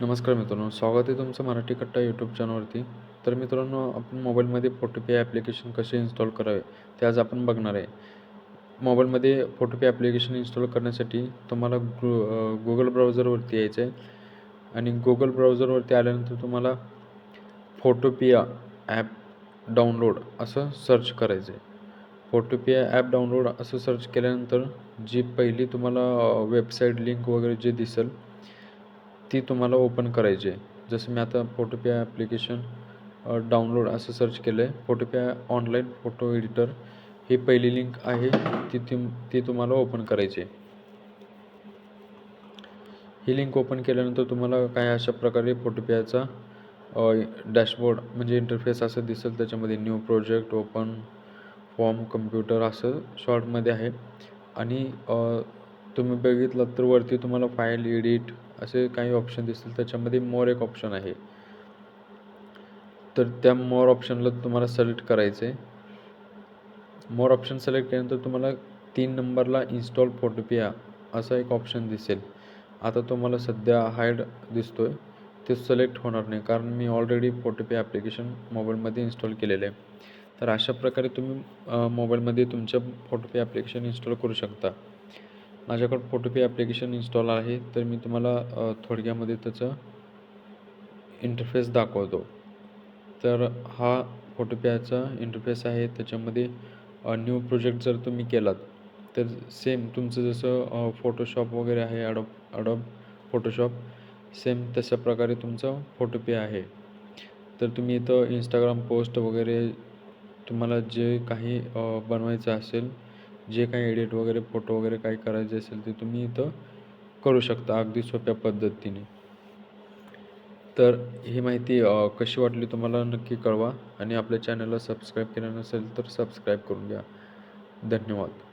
नमस्कार मित्रांनो स्वागत आहे तुमचं मराठी कट्टा यूट्यूब चॅनलवरती तर मित्रांनो आपण मोबाईलमध्ये फोटोपे ॲप्लिकेशन कसे इन्स्टॉल करावे ते आज आपण बघणार आहे. मोबाईलमध्ये फोटोपे ॲप्लिकेशन इन्स्टॉल करण्यासाठी तुम्हाला गु गुगल ब्राउझरवरती यायचं आहे. आणि गुगल ब्राउझरवरती आल्यानंतर तुम्हाला फोटोपिया ॲप डाउनलोड असं सर्च करायचं आहे. फोटोपिया ॲप डाउनलोड असं सर्च केल्यानंतर जी पहिली तुम्हाला वेबसाईट लिंक वगैरे जे दिसेल ती तुम्हाला ओपन करायची आहे. जसं मी आता फोटोपे ॲप्लिकेशन डाउनलोड असं सर्च केलं आहे फोटोपे ऑनलाईन फोटो एडिटर ही पहिली लिंक आहे. ती ती ती तुम्हाला ओपन करायची आहे. ही लिंक ओपन केल्यानंतर तुम्हाला काय अशा प्रकारे फोटोपियाचा डॅशबोर्ड म्हणजे इंटरफेस असं दिसेल. त्याच्यामध्ये new project open form computer असं शॉर्टमध्ये आहे. आणि तुम्ही बघितलं तर वरती तुम्हाला फाईल एडिट असे काही ऑप्शन दिसतील. त्याच्यामध्ये मोर एक ऑप्शन आहे. तर त्या मोर ऑप्शनला तुम्हाला सिलेक्ट करायचं. आहे मोर ऑप्शन सिलेक्ट केल्यानंतर तुम्हाला तीन नंबरला इन्स्टॉल फोटोपिया असा एक ऑप्शन दिसेल. आता तुम्हाला सध्या हाईड दिसतो आहे ते सिलेक्ट होणार नाही. कारण मी ऑलरेडी फोटोपिया ॲप्लिकेशन मोबाईलमध्ये इन्स्टॉल केलेलं आहे. तर अशा प्रकारे तुम्ही मोबाईलमध्ये तुमच्या फोटोपे ॲप्लिकेशन इन्स्टॉल करू शकता. माझ्याकडं फोटोपे ॲप्लिकेशन इन्स्टॉल आहे तर मी तुम्हाला थोडक्यामध्ये त्याचं इंटरफेस दाखवतो. तर हा फोटोपेचा इंटरफेस आहे त्याच्यामध्ये न्यू प्रोजेक्ट जर तुम्ही केलात तर सेम तुमचं जसं फोटोशॉप वगैरे आहे अडोब अडॉप फोटोशॉप सेम तशा प्रकारे तुमचं फोटोपे आहे. तर तुम्ही इथं इंस्टाग्राम पोस्ट वगैरे तुम्हाला जे काही बनवायचं असेल जे काही एडिट वगैरे फोटो वगैरे काही करायचे असेल ते तुम्ही इथं करू शकता अगदी सोप्या पद्धतीने. तर ही माहिती कशी वाटली तुम्हाला नक्की कळवा आणि आपल्या चॅनलला सबस्क्राईब केलं नसेल तर सबस्क्राईब करून घ्या. धन्यवाद.